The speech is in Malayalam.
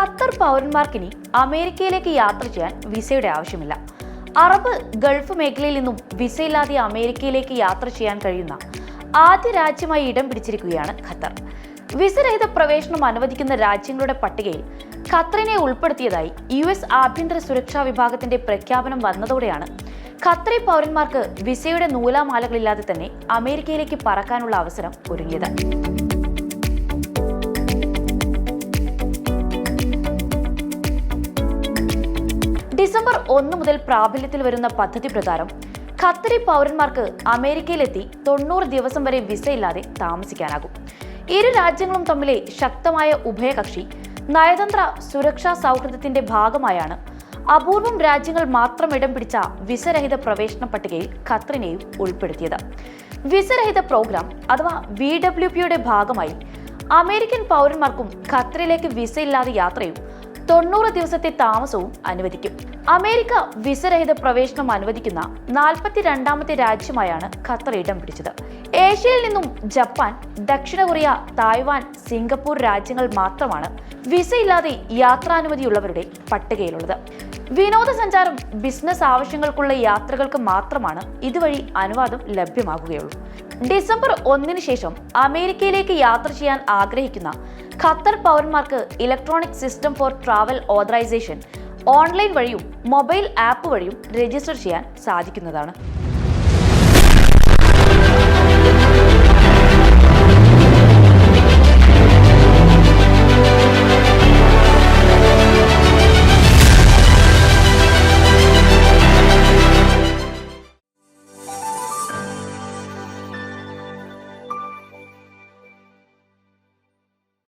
ഖത്തർ പൗരന്മാർക്കിനി അമേരിക്കയിലേക്ക് യാത്ര ചെയ്യാൻ വിസയുടെ ആവശ്യമില്ല. അറബ് ഗൾഫ് മേഖലയിൽ നിന്നും വിസയില്ലാതെ അമേരിക്കയിലേക്ക് യാത്ര ചെയ്യാൻ കഴിയുന്ന ആദ്യ രാജ്യമായി ഇടം പിടിച്ചിരിക്കുകയാണ് ഖത്തർ. വിസരഹിത പ്രവേശനം അനുവദിക്കുന്ന രാജ്യങ്ങളുടെ പട്ടികയിൽ ഖത്തറിനെ ഉൾപ്പെടുത്തിയതായി യു എസ് ആഭ്യന്തര സുരക്ഷാ വിഭാഗത്തിന്റെ പ്രഖ്യാപനം വന്നതോടെയാണ് ഖത്തറി പൗരന്മാർക്ക് വിസയുടെ നൂലാമാലകളില്ലാതെ തന്നെ അമേരിക്കയിലേക്ക് പറക്കാനുള്ള അവസരം ഒരുങ്ങിയത്. ഡിസംബർ ഒന്ന് മുതൽ പ്രാബല്യത്തിൽ വരുന്ന പദ്ധതി പ്രകാരം ഖത്തറി പൗരന്മാർക്ക് അമേരിക്കയിലെത്തി തൊണ്ണൂറ് ദിവസം വരെ വിസയില്ലാതെ താമസിക്കാനാകും. ഇരു രാജ്യങ്ങളും തമ്മിലെ ശക്തമായ ഉഭയകക്ഷി നയതന്ത്ര സുരക്ഷാ സൗഹൃദത്തിന്റെ ഭാഗമായാണ് അപൂർവം രാജ്യങ്ങൾ മാത്രം ഇടം പിടിച്ച വിസരഹിത പ്രവേശന പട്ടികയിൽ ഖത്തറിനെയും ഉൾപ്പെടുത്തിയത്. വിസരഹിത പ്രോഗ്രാം അഥവാ വി ഡബ്ല്യു പിയുടെ ഭാഗമായി അമേരിക്കൻ പൗരന്മാർക്കും ഖത്തറിലേക്ക് വിസയില്ലാതെ യാത്രയും തൊണ്ണൂറ് ദിവസത്തെ താമസവും അനുവദിക്കും. അമേരിക്ക വിസരഹിത പ്രവേശനം അനുവദിക്കുന്ന നാൽപ്പത്തി രണ്ടാമത്തെ രാജ്യമായാണ് ഖത്തർ ഇടം പിടിച്ചത്. ഏഷ്യയിൽ നിന്നും ജപ്പാൻ ദക്ഷിണ കൊറിയ തായ്വാൻ സിംഗപ്പൂർ രാജ്യങ്ങൾ മാത്രമാണ് വിസയില്ലാതെ യാത്രാനുമതിയുള്ളവരുടെ പട്ടികയിലുള്ളത്. വിനോദസഞ്ചാരം ബിസിനസ് ആവശ്യങ്ങൾക്കുള്ള യാത്രകൾക്ക് മാത്രമാണ് ഇതുവഴി അനുവാദം ലഭ്യമാകുകയുള്ളൂ. ഡിസംബർ ഒന്നിന് ശേഷം അമേരിക്കയിലേക്ക് യാത്ര ചെയ്യാൻ ആഗ്രഹിക്കുന്ന ഖത്തർ പൗരന്മാർക്ക് electronic system for travel authorization online വഴിയും മൊബൈൽ ആപ്പ് വഴിയും രജിസ്റ്റർ ചെയ്യാൻ സാധിക്കുന്നതാണ്.